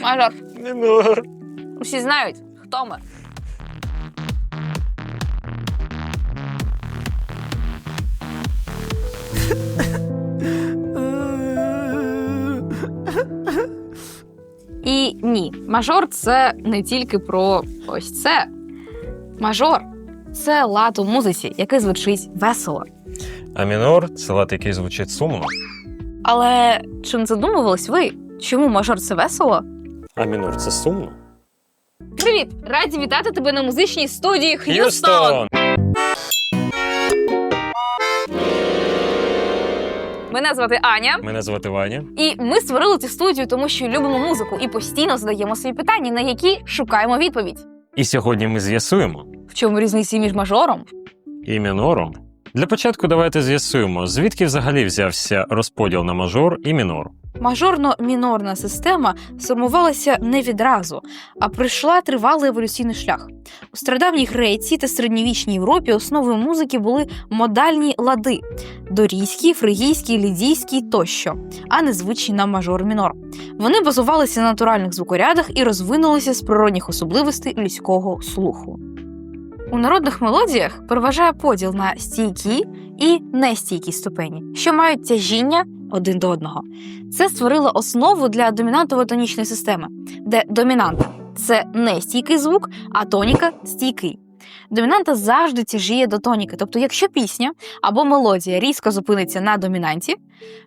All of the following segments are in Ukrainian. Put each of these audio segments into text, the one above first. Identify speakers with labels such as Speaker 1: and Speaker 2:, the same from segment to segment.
Speaker 1: Мажор.
Speaker 2: Мінор.
Speaker 1: Усі знають, хто ми. І ні, мажор це не тільки про ось це. Мажор це лад у музиці, який звучить весело.
Speaker 2: А мінор це лад, який звучить сумно.
Speaker 1: Але чи не задумувались ви, чому мажор це весело?
Speaker 2: А мінор це сумно.
Speaker 1: Привіт! Раді вітати тебе на музичній студії Х'юстон! Мене звати Аня,
Speaker 2: Мене звати Ваня.
Speaker 1: і ми створили цю студію, тому що любимо музику і постійно задаємо собі питання, на які шукаємо відповідь.
Speaker 2: І сьогодні ми з'ясуємо
Speaker 1: В чому різниця між мажором?
Speaker 2: і мінором. Для початку давайте з'ясуємо, звідки взагалі взявся розподіл на мажор і мінор.
Speaker 1: Мажорно-мінорна система сформувалася не відразу, а пройшла тривалий еволюційний шлях. У стародавній Греції та середньовічній Європі основою музики були модальні лади дорійський, фригійський, лідійський тощо, а не звичні мажор-мінор. Вони базувалися на натуральних звукорядах і розвинулися з природних особливостей людського слуху. У народних мелодіях переважає поділ на стійкі і нестійкі ступені, що мають тяжіння один до одного. Це створило основу для домінантово-тонічної системи, де домінант це нестійкий звук, а тоніка стійкий. Домінанта завжди тяжіє до тоніки. Тобто, якщо пісня або мелодія різко зупиниться на домінанті,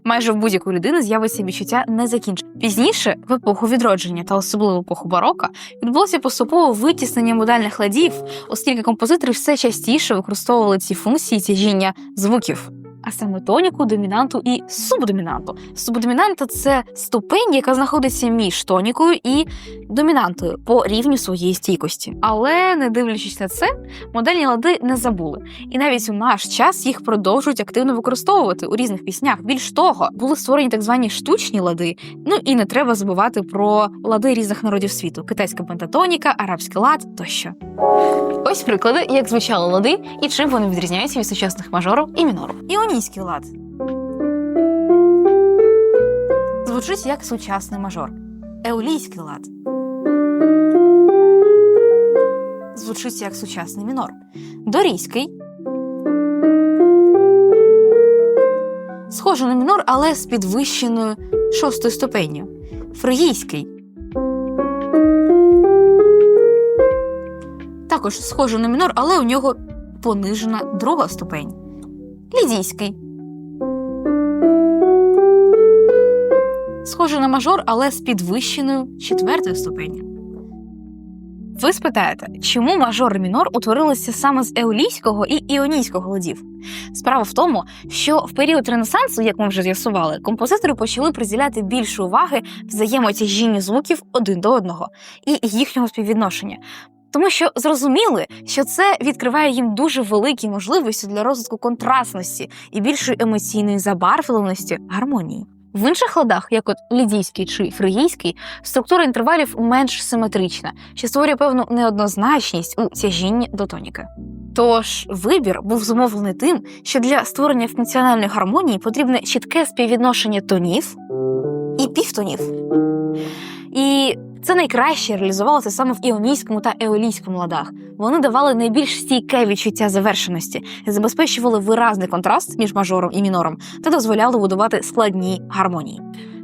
Speaker 1: майже в будь-якої людини з'явиться відчуття незакінчення. Пізніше, в епоху відродження та особливо в епоху барока, відбулося поступове витіснення модальних ладів, оскільки композитори все частіше використовували ці функції тяжіння звуків. А саме тоніку, домінанту і субдомінанту. Субдомінанта це ступень, яка знаходиться між тонікою і домінантою по рівню своєї стійкості. Але не дивлячись на це, модельні лади не забули. І навіть у наш час їх продовжують активно використовувати у різних піснях. Більш того, були створені так звані штучні лади. Ну і не треба забувати про лади різних народів світу: китайська пентатоніка, арабський лад тощо. Ось приклади, як звучали лади і чим вони відрізняються від сучасних мажору і мінору. Іонійський лад звучить як сучасний мажор. Еолійський лад звучить як сучасний мінор. Дорійський схоже на мінор, але з підвищеною шостою ступенню. Фригійський також схоже на мінор, але у нього понижена друга ступень. Лідійський. Схоже на мажор, але з підвищеною четвертою ступенью. Ви спитаєте, чому мажор і мінор утворилися саме з еолійського і іонійського ладів? Справа в тому, що в період Ренесансу, як ми вже з'ясували, композитори почали приділяти більше уваги взаємотяжінню звуків один до одного і їхнього співвідношення. Тому що зрозуміли, що це відкриває їм дуже великі можливості для розвитку контрастності і більшої емоційної забарвленості гармонії. В інших ладах, як от лідійський чи фригійський, структура інтервалів менш симетрична, що створює певну неоднозначність у тяжінні до тоніки. Тож вибір був зумовлений тим, що для створення функціональної гармонії потрібне чітке співвідношення тонів і півтонів. І це найкраще реалізувалося саме в іонійському та еолійському ладах. Вони давали найбільш стійке відчуття завершеності, забезпечували виразний контраст між мажором і мінором та дозволяли будувати складні гармонії.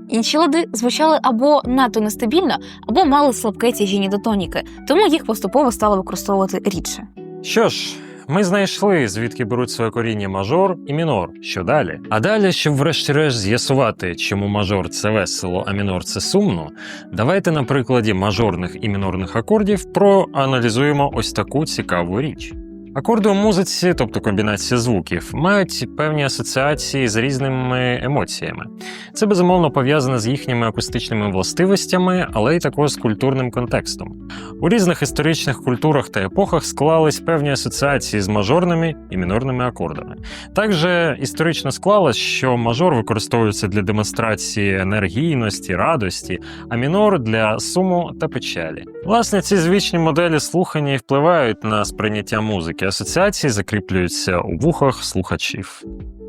Speaker 1: Інші лади звучали або надто нестабільно, або мали слабке тяжіння до тоніки, тому їх поступово стали використовувати рідше.
Speaker 2: Що ж, ми знайшли, звідки беруть своє коріння мажор і мінор. Що далі? А далі, щоб врешті-решт з'ясувати, чому мажор це весело, а мінор це сумно, давайте на прикладі мажорних і мінорних акордів проаналізуємо ось таку цікаву річ. Акорди у музиці, тобто комбінація звуків, мають певні асоціації з різними емоціями. Це безумовно пов'язане з їхніми акустичними властивостями, але й також з культурним контекстом. У різних історичних культурах та епохах склались певні асоціації з мажорними і мінорними акордами. Також історично склалось, що мажор використовується для демонстрації енергійності, радості, а мінор для суму та печалі. Власне, ці звичні моделі слухання і впливають на сприйняття музики. Асоціації закріплюються у вухах слухачів.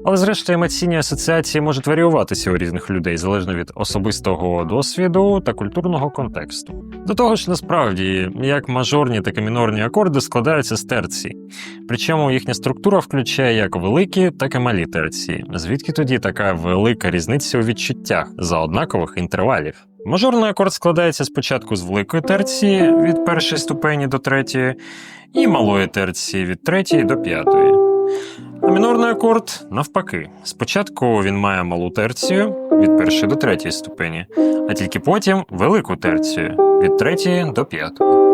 Speaker 2: Але зрештою емоційні асоціації можуть варіюватися у різних людей залежно від особистого досвіду та культурного контексту. До того ж, насправді, як мажорні, так і мінорні акорди складаються з терцій. Причому їхня структура включає як великі, так і малі терції. Звідки тоді така велика різниця у відчуттях за однакових інтервалів? Мажорний акорд складається спочатку з великої терції від першої ступені до третьої, і малої терції від третьої до п'ятої. А мінорний акорд навпаки. Спочатку він має малу терцію від першої до третьої ступені, а тільки потім велику терцію від третьої до п'ятої.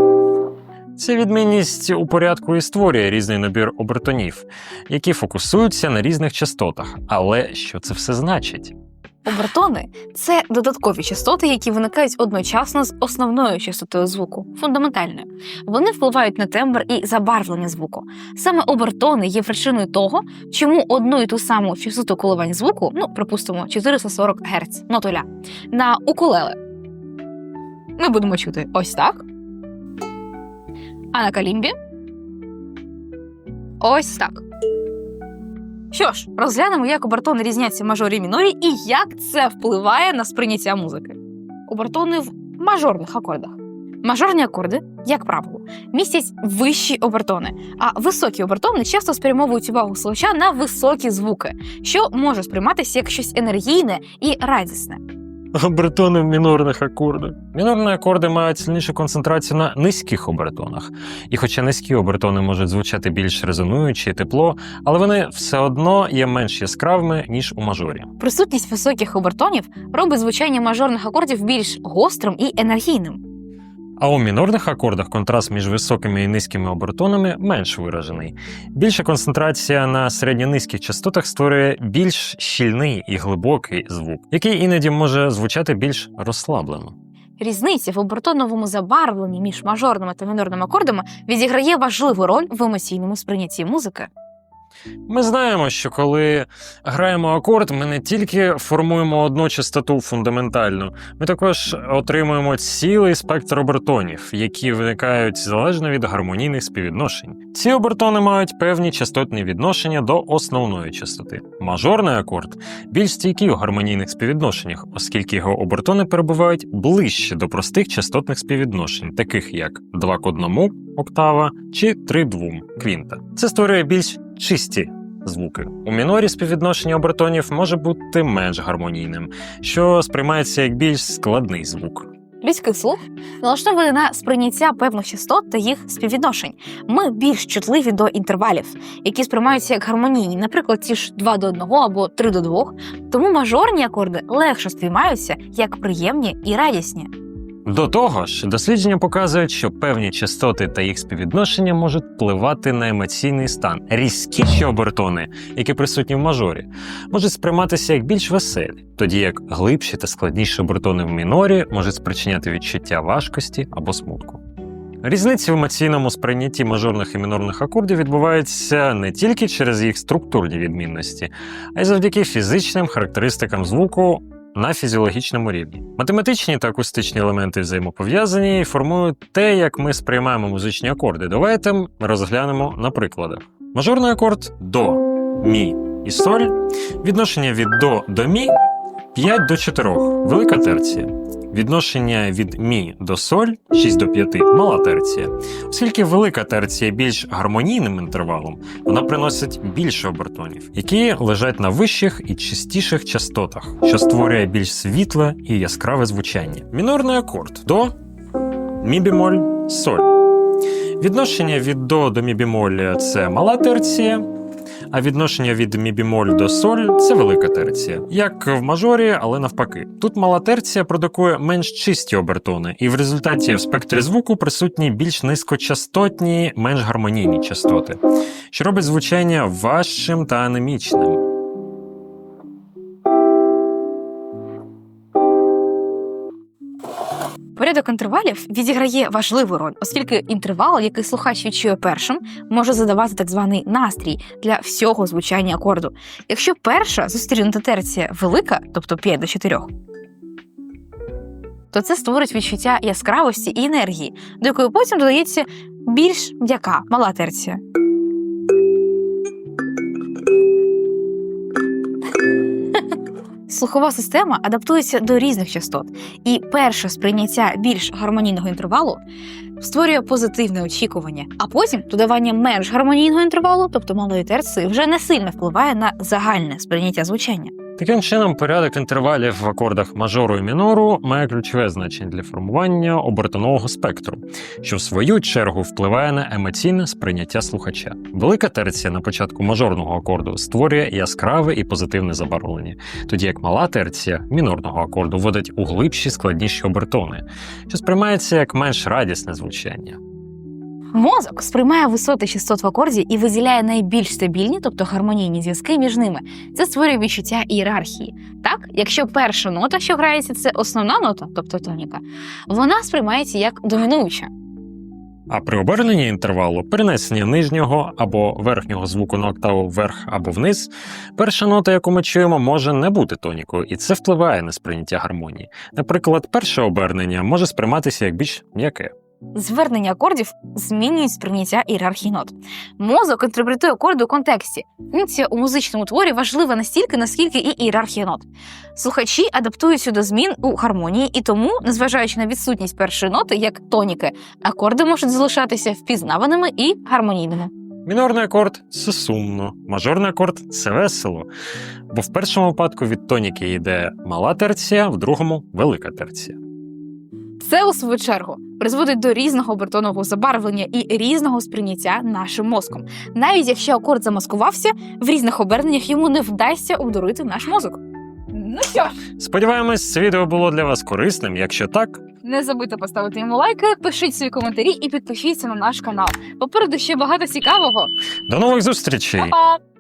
Speaker 2: Ця відмінність у порядку і створює різний набір обертонів, які фокусуються на різних частотах. Але що це все значить?
Speaker 1: Обертони це додаткові частоти, які виникають одночасно з основною частотою звуку, фундаментальною. Вони впливають на тембр і забарвлення звуку. Саме обертони є причиною того, чому одну і ту саму частоту коливань звуку, ну припустимо, 440 Гц, нотуля, на укулеле. Ми будемо чути ось так. А на калімбі ось так. Що ж, розглянемо, як обертони різняться в мажорі і мінорі і як це впливає на сприйняття музики. Обертони в мажорних акордах. Мажорні акорди, як правило, містять вищі обертони, а високі обертони часто спрямовують увагу слухача на високі звуки, що може сприйматися як щось енергійне і радісне.
Speaker 2: Обертони в мінорних акордах. Мінорні акорди мають сильнішу концентрацію на низьких обертонах. І хоча низькі обертони можуть звучати більш резонуючі і тепло, але вони все одно є менш яскравими, ніж у мажорі.
Speaker 1: Присутність високих обертонів робить звучання мажорних акордів більш гострим і енергійним.
Speaker 2: А у мінорних акордах контраст між високими і низькими обертонами менш виражений. Більша концентрація на середньонизьких частотах створює більш щільний і глибокий звук, який іноді може звучати більш розслаблено.
Speaker 1: Різниця в обертоновому забарвленні між мажорними та мінорними акордами відіграє важливу роль в емоційному сприйнятті музики.
Speaker 2: Ми знаємо, що коли граємо акорд, ми не тільки формуємо одну частоту фундаментальну, ми також отримуємо цілий спектр обертонів, які виникають залежно від гармонійних співвідношень. Ці обертони мають певні частотні відношення до основної частоти. Мажорний акорд більш стійкий у гармонійних співвідношеннях, оскільки його обертони перебувають ближче до простих частотних співвідношень, таких як 2 к 1 октава чи 3 2 квінта. Це створює більш чисті звуки. У мінорі співвідношення обертонів може бути менш гармонійним, що сприймається як більш складний звук.
Speaker 1: Людський слух налаштований на сприйняття певних частот та їх співвідношень. Ми більш чутливі до інтервалів, які сприймаються як гармонійні, наприклад, ті ж 2 до 1 або 3 до 2, тому мажорні акорди легше сприймаються як приємні і радісні.
Speaker 2: До того ж, дослідження показують, що певні частоти та їх співвідношення можуть впливати на емоційний стан. Різкіші обертони, які присутні в мажорі, можуть сприйматися як більш веселі, тоді як глибші та складніші обертони в мінорі можуть спричиняти відчуття важкості або смутку. Різниці в емоційному сприйнятті мажорних і мінорних акордів відбуваються не тільки через їх структурні відмінності, а й завдяки фізичним характеристикам звуку на фізіологічному рівні. Математичні та акустичні елементи взаємопов'язані і формують те, як ми сприймаємо музичні акорди. Давайте розглянемо на прикладах. Мажорний акорд до, мі і соль. Відношення від до до мі 5 до 4, велика терція. Відношення від мі до соль 6 до 5 мала терція. Оскільки велика терція більш гармонійним інтервалом, вона приносить більше обертонів, які лежать на вищих і чистіших частотах, що створює більш світле і яскраве звучання. Мінорний акорд до мі бемоль соль. Відношення від до до мі бемоль – це мала терція. А відношення від мібімоль до соль це велика терція, як в мажорі, але навпаки. Тут мала терція продукує менш чисті обертони, і в результаті в спектрі звуку присутні більш низькочастотні, менш гармонійні частоти, що робить звучання важчим та анемічним.
Speaker 1: Порядок інтервалів відіграє важливу роль, оскільки інтервал, який слухач відчує першим, може задавати так званий настрій для всього звучання акорду. Якщо перша зустрінута терція велика, тобто 5 до 4, то це створить відчуття яскравості і енергії, до якої потім додається більш м'яка мала терція. Слухова система адаптується до різних частот, і перше сприйняття більш гармонійного інтервалу створює позитивне очікування, а потім додавання менш гармонійного інтервалу, тобто малої терції, вже не сильно впливає на загальне сприйняття звучання.
Speaker 2: Таким чином, порядок інтервалів в акордах мажору і мінору має ключове значення для формування обертонового спектру, що в свою чергу впливає на емоційне сприйняття слухача. Велика терція на початку мажорного акорду створює яскраве і позитивне забарвлення, тоді як мала терція мінорного акорду вводить у глибші складніші обертони, що сприймається як менш радісне звучання.
Speaker 1: Мозок сприймає висоти частот в акорді і виділяє найбільш стабільні, тобто гармонійні зв'язки між ними. Це створює відчуття ієрархії. Так, якщо перша нота, що грається, це основна нота, тобто тоніка, вона сприймається як домінуюча.
Speaker 2: А при оберненні інтервалу перенесення нижнього або верхнього звуку на октаву вверх або вниз, перша нота, яку ми чуємо, може не бути тонікою, і це впливає на сприйняття гармонії. Наприклад, перше обернення може сприйматися як більш м'яке.
Speaker 1: Звернення акордів змінюють сприйняття ієрархії нот. Мозок інтерпретує акорди у контексті. Функція у музичному творі важлива настільки, наскільки і ієрархія нот. Слухачі адаптуються до змін у гармонії, і тому, незважаючи на відсутність першої ноти, як тоніки, акорди можуть залишатися впізнаваними і гармонійними.
Speaker 2: Мінорний акорд це сумно, мажорний акорд це весело. Бо в першому випадку від тоніки йде мала терція, в другому велика терція.
Speaker 1: Це, у свою чергу, призводить до різного обертонового забарвлення і різного сприйняття нашим мозком. Навіть якщо акорд замаскувався, в різних оберненнях йому не вдасться обдурити наш мозок. Ну що ж,
Speaker 2: Сподіваємось, це відео було для вас корисним. Якщо так,
Speaker 1: не забудьте поставити йому лайки, пишіть свої коментарі і підпишіться на наш канал. Попереду ще багато цікавого.
Speaker 2: до нових зустрічей!
Speaker 1: Па-па!